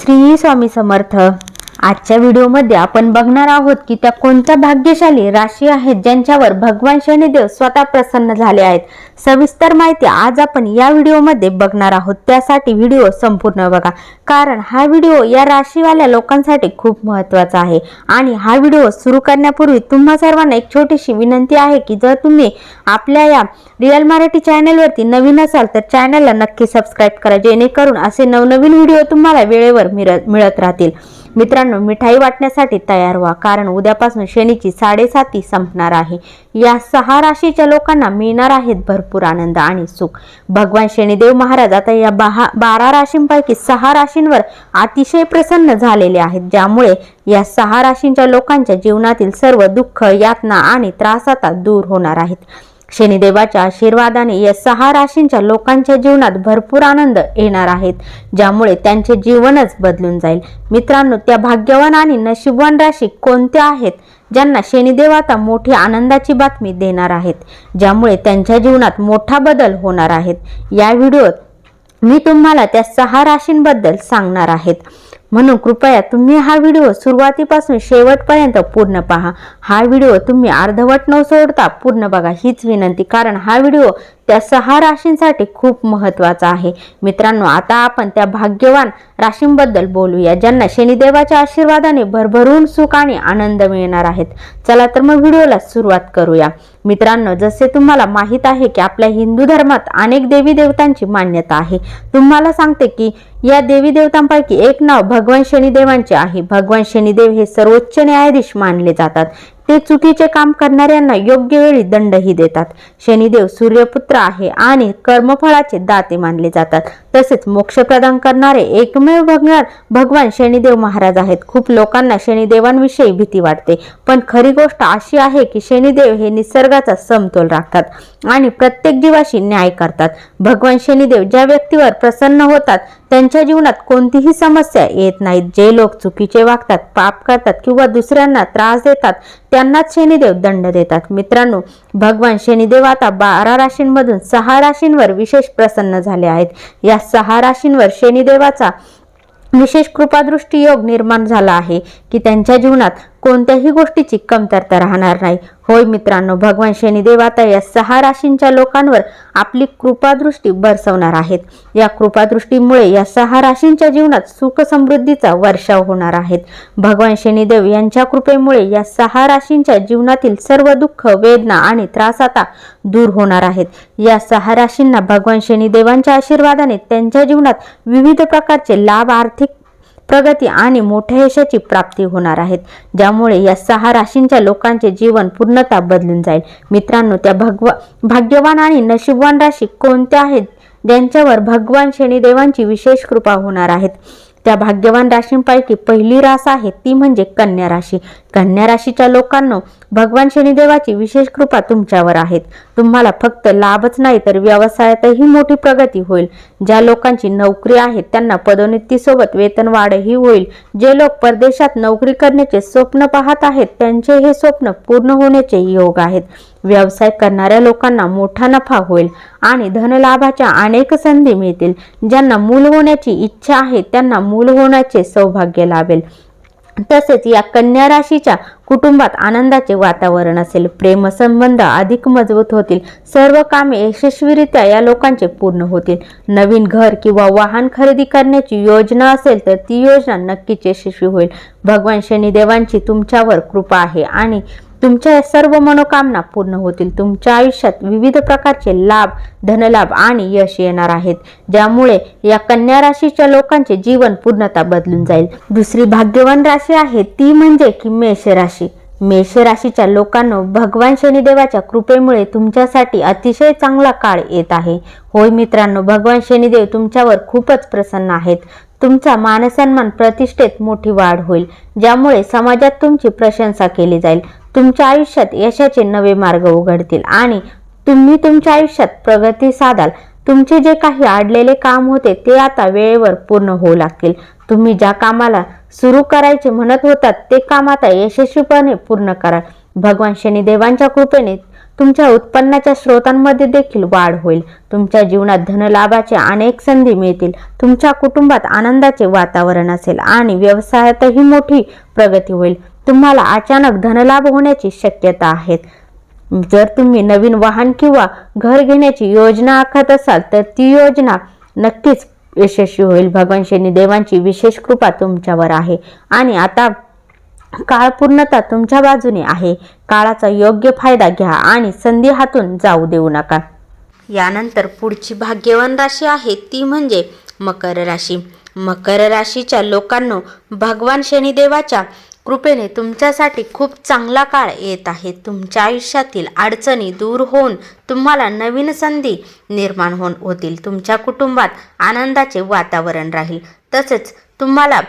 श्री स्वामी समर्थ. आजच्या व्हिडिओमध्ये आपण बघणार आहोत की त्या कोणत्या भाग्यशाली राशी आहेत ज्यांच्यावर भगवान शनिदेव स्वतः प्रसन्न झाले आहेत. सविस्तर माहिती आज आपण या व्हिडिओमध्ये बघणार आहोत. त्यासाठी व्हिडिओ संपूर्ण बघा. कारण हा व्हिडिओ या राशीवाल्या लोकांसाठी खूप महत्त्वाचा आहे. आणि हा व्हिडिओ सुरू करण्यापूर्वी तुम्हा सर्वांना एक छोटीशी विनंती आहे की जर तुम्ही आपल्या या रिअल मराठी चॅनलवरती नवीन असाल तर चॅनलला नक्की सबस्क्राईब करा जेणेकरून असे नवनवीन व्हिडिओ तुम्हाला वेळेवर मिळत मिळत राहतील. मित्रांनो मिठाई वाटण्यासाठी तयार व्हा कारण उद्यापासून शनीची साडेसाती संपणार आहे. या सहा राशीच्या लोकांना मिळणार आहेत भरपूर आनंद आणि सुख. भगवान शनिदेव महाराज आता या बहा बारा राशींपैकी सहा राशींवर अतिशय प्रसन्न झालेले आहेत ज्यामुळे या सहा राशींच्या लोकांच्या जीवनातील सर्व दुःख यातना आणि त्रास आता दूर होणार आहेत. शनिदेवाच्या आशीर्वादाने या सहा राशींच्या लोकांच्या जीवनात भरपूर आनंद येणार आहेत ज्यामुळे त्यांचे जीवनच बदलून जाईल. मित्रांनो त्या भाग्यवान आणि नशीबवान राशी कोणत्या आहेत ज्यांना शनिदेव आता मोठी आनंदाची बातमी देणार आहेत ज्यामुळे त्यांच्या जीवनात मोठा बदल होणार आहेत? या व्हिडिओत मी तुम्हाला त्या सहा राशींबद्दल सांगणार आहेत. म्हणून कृपया तुम्ही हा व्हिडिओ सुरुवातीपासून शेवटपर्यंत पूर्ण पहा. हा व्हिडिओ तुम्ही अर्धवट न सोडता पूर्ण बघा हीच विनंती. कारण हा व्हिडिओ त्या सहा राशींसाठी खूप महत्त्वाचा आहे. मित्रांनो आता आपण त्या भाग्यवान राशींबद्दल बोलूया ज्यांना शनिदेवाच्या आशीर्वादाने भरभरून सुख आणि आनंद मिळणार आहेत. चला तर मग व्हिडिओला सुरुवात करूया. मित्रांनो जसे तुम्हाला माहीत आहे की आपल्या हिंदू धर्मात अनेक देवी देवतांची मान्यता आहे. तुम्हाला सांगते की या देवी देवतांपैकी एक नाव भगवान शनिदेवांचे आहे. भगवान शनिदेव हे सर्वोच्च न्यायाधीश मानले जातात. ते चुकीचे काम करणाऱ्यांना योग्य वेळी दंडही देतात. शनिदेव सूर्यपुत्र आहे आणि कर्मफळाचे दाते मानले जातात. तसेच मोक्ष प्रदान करणारे एकमेव भगवान भगवान शनिदेव महाराज आहेत. खूप लोकांना शनिदेवांविषयी भीती वाटते. पण खरी गोष्ट अशी आहे की शनिदेव हे निसर्गाचा समतोल राखतात आणि प्रत्येक जीवाशी न्याय करतात. भगवान शनिदेव ज्या व्यक्तीवर प्रसन्न होतात त्यांच्या जीवनात कोणतीही समस्या येत नाहीत. जे लोक चुकीचे वागतात पाप करतात किंवा दुसऱ्यांना त्रास देतात त्यांनाच शनिदेव दंड देतात. मित्रांनो भगवान शनिदेव आता बारा राशींमधून सहा राशींवर विशेष प्रसन्न झाले आहेत. या सहा राशींवर शनिदेवाचा विशेष कृपादृष्टी योग निर्माण झाला आहे की त्यांच्या जीवनात कोणत्याही गोष्टीची कमतरता राहणार नाही. होय मित्रांनो भगवान शनिदेव आता या सहा राशींच्या लोकांवर आपली कृपादृष्टी बरसवणार आहेत. या कृपादृष्टीमुळे या सहा राशींच्या जीवनात सुख समृद्धीचा वर्षाव होणार आहेत. भगवान शनिदेव यांच्या कृपेमुळे या सहा राशींच्या जीवनातील सर्व दुःख वेदना आणि त्रास आता दूर होणार आहेत. या सहा राशींना भगवान शनिदेवांच्या आशीर्वादाने त्यांच्या जीवनात विविध प्रकारचे लाभ आर्थिक प्रगती आणि मोठ्या यशाची प्राप्ती होणार आहेत. ज्यामुळे या सहा राशींच्या लोकांचे जीवन पूर्णतः बदलून जाईल. मित्रांनो त्या भगवा भाग्यवान आणि नशीबवान राशी कोणत्या आहेत? ज्यांच्यावर भगवान शनिदेवांची विशेष कृपा होणार आहेत. त्या भाग्यवान राशींपैकी पहिली रास आहे ती म्हणजे कन्या राशी. कन्या राशीच्या लोकांनो भगवान शनिदेवाची विशेष कृपा तुमच्यावर आहेत. तुम्हाला फक्त लाभच नाही तर व्यवसायातही मोठी प्रगती होईल. ज्या लोकांची नोकरी आहे त्यांना पदोन्नतीसोबत वेतनवाढही होईल. जे लोक परदेशात नोकरी करण्याचे स्वप्न पाहत आहेत त्यांचे हे स्वप्न पूर्ण होण्याचे योग आहेत. व्यवसाय करणाऱ्या लोकांना मोठा नफा होईल आणि धनलाभाच्या अनेक संधी मिळतील. ज्यांना मूल होण्याची इच्छा आहे त्यांना मूल होण्याचे सौभाग्य लाभेल. तसेच या कन्या राशीच्या कुटुंबात आनंदाचे वातावरण असेल प्रेमसंबंध अधिक मजबूत होतील सर्व कामे यशस्वीरित्या या लोकांचे पूर्ण होतील. नवीन घर किंवा वाहन खरेदी करण्याची योजना असेल तर ती योजना नक्कीच यशस्वी होईल. भगवान शनिदेवांची तुमच्यावर कृपा आहे आणि तुमच्या सर्व मनोकामना पूर्ण होतील. तुमच्या आयुष्यात विविध प्रकारचे लाभ धनलाभ आणि यश येणार आहेत. ज्यामुळे या कन्या राशीच्या लोकांचे जीवन पूर्णतः बदलून जाईल. दुसरी भाग्यवान राशी आहे ती म्हणजे की मेष राशी. मेष राशीच्या लोकांना भगवान शनिदेवाच्या कृपेमुळे तुमच्यासाठी अतिशय चांगला काळ येत आहे. होय मित्रांनो भगवान शनिदेव तुमच्यावर खूपच प्रसन्न आहेत. तुमचा मानसन्मान प्रतिष्ठेत मोठी वाढ होईल ज्यामुळे समाजात तुमची प्रशंसा केली जाईल. तुमच्या आयुष्यात यशाचे नवे मार्ग उघडतील आणि तुम्ही तुमच्या आयुष्यात प्रगती साधाल. तुमचे जे काही अडलेले काम होते ते आता वेळेवर पूर्ण होऊ लागतील. तुम्ही ज्या कामाला सुरू करायचे म्हणत होतात ते काम आता यशस्वीपणे पूर्ण करा. भगवान शनिदेवांच्या कृपेने तुमच्या उत्पन्नाच्या स्रोतांमध्ये देखील वाढ होईल. तुमच्या जीवनात धनलाभाचे अनेक संधी मिळतील. तुमच्या कुटुंबात आनंदाचे वातावरण असेल आणि व्यवसायातही मोठी प्रगती होईल. तुम्हाला अचानक धनलाभ होण्याची शक्यता आहे जर तुम्ही नवीन वाहन किंवा घर घेण्याची योजना आखत असाल तर ती योजना नक्कीच यशस्वी होईल. भगवान शनिदेवांची विशेष कृपा तुमच्यावर आहे आणि आता काळ पूर्णता तुमच्या बाजूने आहे. काळाचा योग्य फायदा घ्या आणि संधी हातून जाऊ देऊ नका. यानंतर पुढची भाग्यवान राशी आहे. ती म्हणजे मकर राशी. मकर राशीच्या लोकांनो भगवान शनिदेवाच्या कृपेने तुमच्यासाठी खूप चांगला काळ येत आहे. तुमच्या आयुष्यातील अडचणी दूर होऊन तुम्हाला नवीन संधी निर्माण होऊन होतील. तुमच्या कुटुंबात आनंदाचे वातावरण राहील. तसेच तुम्हाला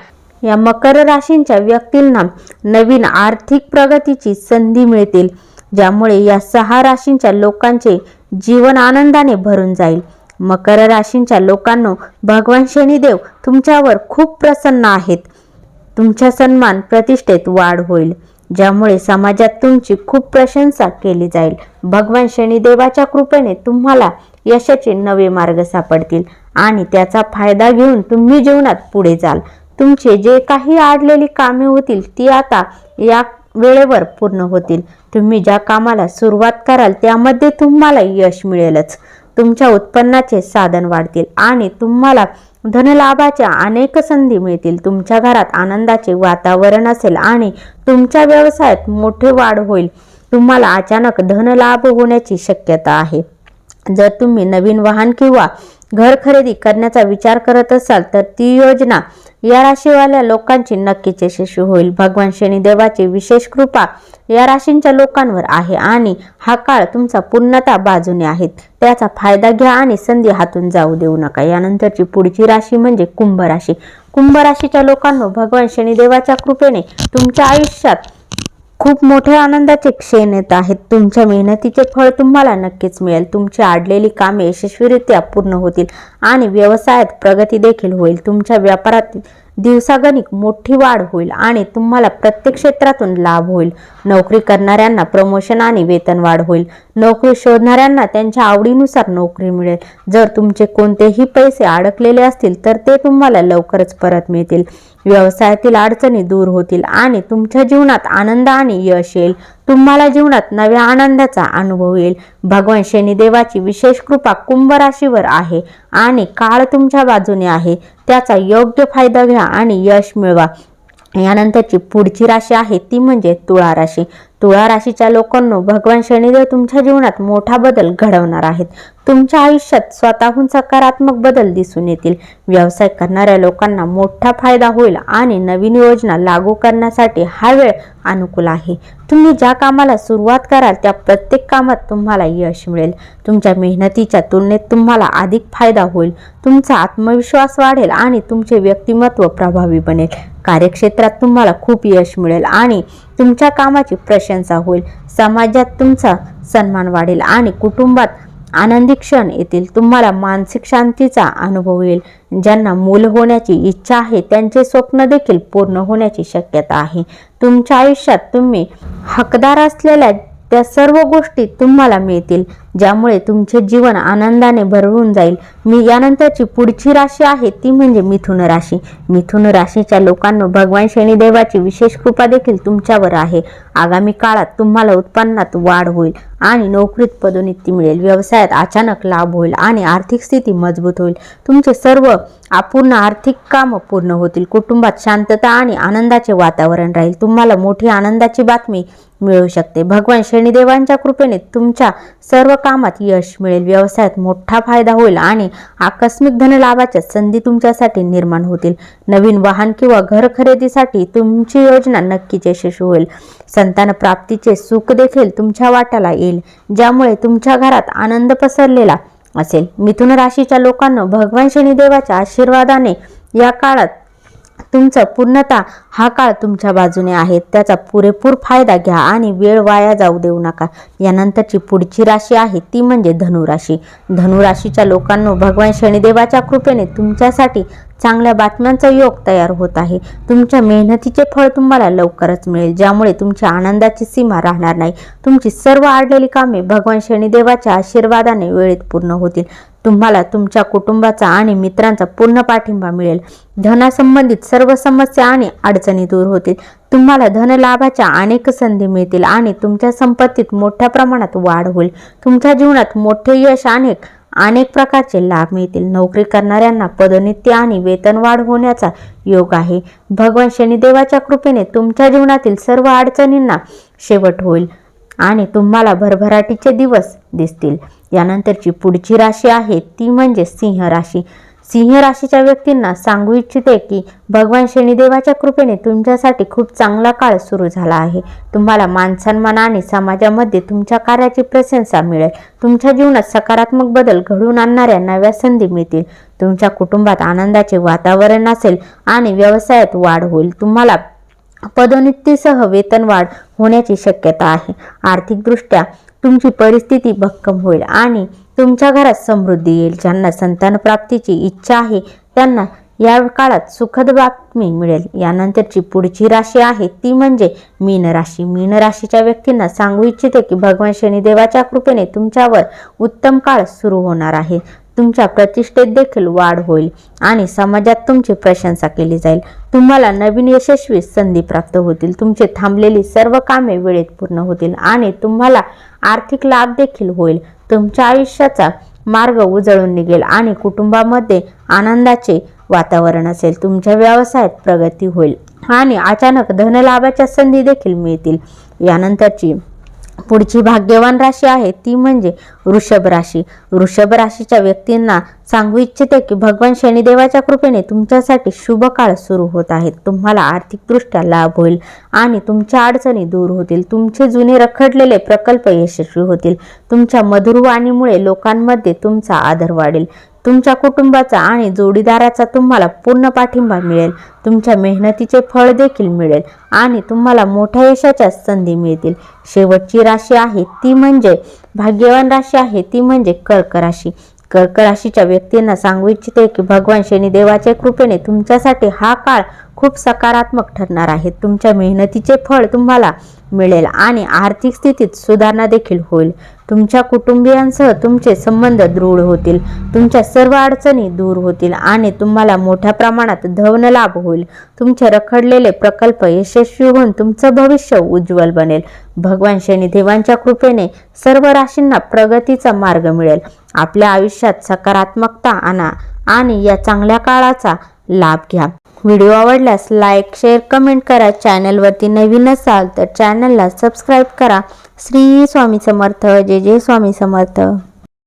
या मकर राशींच्या व्यक्तींना नवीन आर्थिक प्रगतीची संधी मिळतील ज्यामुळे या सहा राशींच्या लोकांचे जीवन आनंदाने भरून जाईल. मकर राशींच्या लोकांनो भगवान शनिदेव तुमच्यावर खूप प्रसन्न आहेत. तुमच्या सन्मान प्रतिष्ठेत वाढ होईल ज्यामुळे समाजात तुमची खूप प्रशंसा केली जाईल. भगवान शनिदेवाच्या कृपेने तुम्हाला यशाचे नवे मार्ग सापडतील आणि त्याचा फायदा घेऊन तुम्ही जीवनात पुढे जाल. तुमचे जे काही आडलेली कामे होतील ती आता या वेळेवर पूर्ण होतील. तुम्ही ज्या कामाला सुरुवात कराल त्यामध्ये तुम्हाला यश मिळेलच. तुमच्या उत्पन्नाचे साधन वाढतील आणि तुम्हाला धनलाभाच्या अनेक संधी मिळतील. तुमच्या घरात आनंदाचे वातावरण असेल आणि तुमच्या व्यवसायात मोठे वाढ होईल. तुम्हाला अचानक धनलाभ होण्याची शक्यता आहे. जर तुम्ही नवीन वाहन किंवा घर खरेदी करण्याचा विचार करत असाल तर ती योजना या राशीवाल्या लोकांची नक्कीच यशस्वी होईल. भगवान शनिदेवाची विशेष कृपा या राशींच्या लोकांवर आहे आणि हा काळ तुमचा पूर्णतः बाजूने आहे. त्याचा फायदा घ्या आणि संधी हातून जाऊ देऊ नका. यानंतरची पुढची राशी म्हणजे कुंभ राशी. कुंभ राशीच्या लोकांना भगवान शनिदेवाच्या कृपेने तुमच्या आयुष्यात खूप मोठ्या आनंदाचे क्षण येत आहेत. तुमच्या मेहनतीचे फळ तुम्हाला नक्कीच मिळेल. तुमची आडलेली कामे यशस्वीरित्या पूर्ण होतील आणि व्यवसायात प्रगती देखील होईल. तुमच्या व्यापारात दिवसागणिक मोठी वाढ होईल आणि तुम्हाला प्रत्येक क्षेत्रातून लाभ होईल. नोकरी करणाऱ्यांना प्रमोशन आणि वेतन वाढ होईल. नोकरी शोधणाऱ्यांना त्यांच्या आवडीनुसार नोकरी मिळेल. जर तुमचे कोणतेही पैसे अडकलेले असतील तर ते तुम्हाला लवकरच परत मिळतील. व्यवसायातील अडचणी दूर होतील आणि तुमच्या जीवनात आनंद आणि यश येईल. तुम्हाला जीवनात नव्या आनंदाचा अनुभव येईल. भगवान शनिदेवाची विशेष कृपा कुंभ राशीवर आहे आणि काळ तुमच्या बाजूने आहे. त्याचा योग्य फायदा घ्या आणि यश मिळवा. यानंतरची पुढची राशी आहे ती म्हणजे तुळा राशी. तुळा राशीच्या लोकांनो भगवान शनिदेव तुमच्या जीवनात मोठा बदल घडवणार आहेत. तुमच्या आयुष्यात स्वतःहून सकारात्मक बदल दिसून येतील. व्यवसाय करणाऱ्या लोकांना मोठा फायदा होईल आणि नवीन योजना लागू करण्यासाठी हा वेळ अनुकूल आहे. तुम्ही ज्या कामाला सुरुवात कराल त्या प्रत्येक कामात तुम्हाला यश मिळेल. तुमच्या मेहनतीच्या तुलनेत तुम्हाला अधिक फायदा होईल. तुमचा आत्मविश्वास वाढेल आणि तुमचे व्यक्तिमत्व प्रभावी बनेल. कार्यक्षेत्रात तुम्हाला खूप यश मिळेल आणि तुमच्या कामाची प्रशंसा होईल. समाजात तुमचा सन्मान वाढेल आणि कुटुंबात आनंदी क्षण येतील तुम्हाला मानसिक शांतीचा अनुभव येईल. ज्यांना मूल होण्याची इच्छा आहे त्यांचे स्वप्न देखील पूर्ण होण्याची शक्यता आहे. तुमच्या आयुष्यात तुम्ही हकदार असलेल्या त्या सर्व गोष्टी तुम्हाला मिळतील ज्यामुळे तुमचे जीवन आनंदाने भरवून जाईल. मी यानंतरची पुढची राशी आहे ती म्हणजे मिथुन राशी. मिथुन राशीच्या लोकांना भगवान शनिदेवाची विशेष कृपा देखील तुमच्यावर आहे. आगामी काळात तुम्हाला उत्पन्नात वाढ होईल. आणि नोकरीत पदोन्नती मिळेल. व्यवसायात अचानक लाभ होईल आणि आर्थिक स्थिती मजबूत होईल. तुमचे सर्व अपूर्ण आर्थिक कामं पूर्ण होतील. कुटुंबात शांतता आणि आनंदाचे वातावरण राहील. तुम्हाला मोठी आनंदाची बातमी मिळू शकते. भगवान शनिदेवांच्या कृपेने तुमच्या सर्व कामात यश मिळेल. व्यवसायात मोठा फायदा होईल आणि आकस्मिक धनलाभाच्या संधी तुमच्यासाठी निर्माण होतील. नवीन वाहन किंवा घर खरेदीसाठी तुमची योजना नक्कीच यशस्वी होईल. संतान प्राप्तीचे सुख देखील तुमच्या वाट्याला येईल ज्यामुळे तुमच्या घरात आनंद पसरलेला असेल. मिथुन राशीच्या लोकांना भगवान शनिदेवाच्या आशीर्वादाने या काळात तुमचा पूर्णतः हा काळ तुमच्या बाजूने आहे. त्याचा पुरेपूर फायदा घ्या आणि वेळ वाया जाऊ देऊ नका. यानंतरची पुढची राशी आहे ती म्हणजे धनुराशी धनुराशीच्या लोकांना भगवान शनिदेवाच्या कृपेने तुमच्यासाठी चांगल्या बातम्यांचा योग तयार होत आहे. तुमच्या मेहनतीचे फळ तुम्हाला लवकरच मिळेल ज्यामुळे तुमच्या आनंदाची सीमा राहणार नाही. तुमची सर्व आडलेली कामे भगवान शनिदेवाच्या आशीर्वादाने वेळेत पूर्ण होतील. तुम्हाला तुमच्या कुटुंबाचा आणि मित्रांचा पूर्ण पाठिंबा मिळेल. धनासंबंधित सर्व समस्या आणि अडचणी दूर होतील. तुम्हाला धनलाभाच्या अनेक संधी मिळतील आणि तुमच्या संपत्तीत मोठ्या प्रमाणात वाढ होईल. तुमच्या जीवनात मोठे यश अनेक अनेक प्रकारचे लाभ मिळतील. नोकरी करणाऱ्यांना पदोन्नती आणि वेतनवाढ होण्याचा योग आहे. भगवान शनिदेवाच्या कृपेने तुमच्या जीवनातील सर्व अडचणींना शेवट होईल आणि तुम्हाला भरभराटीचे दिवस दिसतील. यानंतरची पुढची राशी आहे ती म्हणजे सिंह राशी. सिंह राशीच्या व्यक्तींना सांगू इच्छिते की भगवान शनिदेवाच्या कृपेने तुमच्यासाठी खूप चांगला काळ सुरू झाला आहे. तुम्हाला मानसन्मान आणि समाजामध्ये तुमच्या कार्याची प्रशंसा मिळेल. तुमच्या जीवनात सकारात्मक बदल घडवून आणणाऱ्या नव्या संधी मिळतील. तुमच्या कुटुंबात आनंदाचे वातावरण असेल आणि व्यवसायात वाढ होईल. तुम्हाला पदोन्नतीसह वेतनवाढ होण्याची शक्यता आहे. आर्थिकदृष्ट्या तुमची परिस्थिती भक्कम होईल आणि तुमच्या घरात समृद्धी येईल. ज्यांना संतान प्राप्तीची इच्छा आहे त्यांना या काळात सुखद बातमी मिळेल. यानंतरची पुढची राशी आहे ती म्हणजे मीन राशी. मीन राशीच्या व्यक्तींना सांगू इच्छिते की भगवान शनिदेवाच्या कृपेने तुमच्यावर उत्तम काळ सुरू होणार आहे. तुमच्या प्रतिष्ठेत देखील वाढ होईल आणि समाजात तुमची प्रशंसा केली जाईल. तुम्हाला नवीन यशस्वी संधी प्राप्त होतील. तुमचे थांबलेली सर्व कामे वेळेत पूर्ण होतील आणि तुम्हाला आर्थिक लाभ देखील होईल. तुमच्या आयुष्याचा मार्ग उजळून निघेल आणि कुटुंबामध्ये आनंदाचे वातावरण असेल. तुमच्या व्यवसायात प्रगती होईल आणि अचानक धनलाभाच्या संधी देखील मिळतील. यानंतरची पुढची भाग्यवान राशी आहे ती म्हणजे वृषभ राशी. वृषभ राशीच्या व्यक्तींना सांगू इच्छिते की भगवान शनिदेवाच्या कृपेने तुमच्यासाठी शुभ काळ सुरू होत आहेत. तुम्हाला आर्थिकदृष्ट्या लाभ होईल आणि तुमच्या अडचणी दूर होतील. तुमचे जुने रखडलेले प्रकल्प यशस्वी होतील. तुमच्या मधुरवाणीमुळे लोकांमध्ये तुमचा आदर वाढेल. तुमच्या कुटुंबाचा आणि जोडीदाराचा तुम्हाला पूर्ण पाठिंबा मिळेल. तुमच्या मेहनतीचे फळ देखील मिळेल आणि तुम्हाला मोठ्या यशाच्या संधी मिळतील. शेवटची राशी आहे ती म्हणजे भाग्यवान राशी आहे ती म्हणजे कर्क राशी. कर्क राशीच्या व्यक्तींना सांगू इच्छिते की भगवान शनिदेवाच्या कृपेने तुमच्यासाठी हा काळ खूप सकारात्मक ठरणार आहे. तुमच्या मेहनतीचे फळ तुम्हाला मिळेल आणि आर्थिक स्थितीत सुधारणा देखील होईल. तुमच्या कुटुंबियांसह तुमचे संबंध दृढ होतील. तुमच्या सर्व अडचणी दूर होतील आणि तुम्हाला मोठ्या प्रमाणात धन लाभ होईल. तुमचे रखडलेले प्रकल्प यशस्वी होऊन तुमचं भविष्य उज्ज्वल बनेल. भगवान शनिदेवांच्या कृपेने सर्व राशींना प्रगतीचा मार्ग मिळेल. आपल्या आयुष्यात सकारात्मकता आणा आणि या चांगल्या काळाचा लाभ घ्या. व्हिडिओ आवडल्यास लाईक शेअर कमेंट करा. चॅनलवरती नवीन असाल तर चॅनलला सबस्क्राईब करा. श्री स्वामी समर्थ. जय जय स्वामी समर्थ.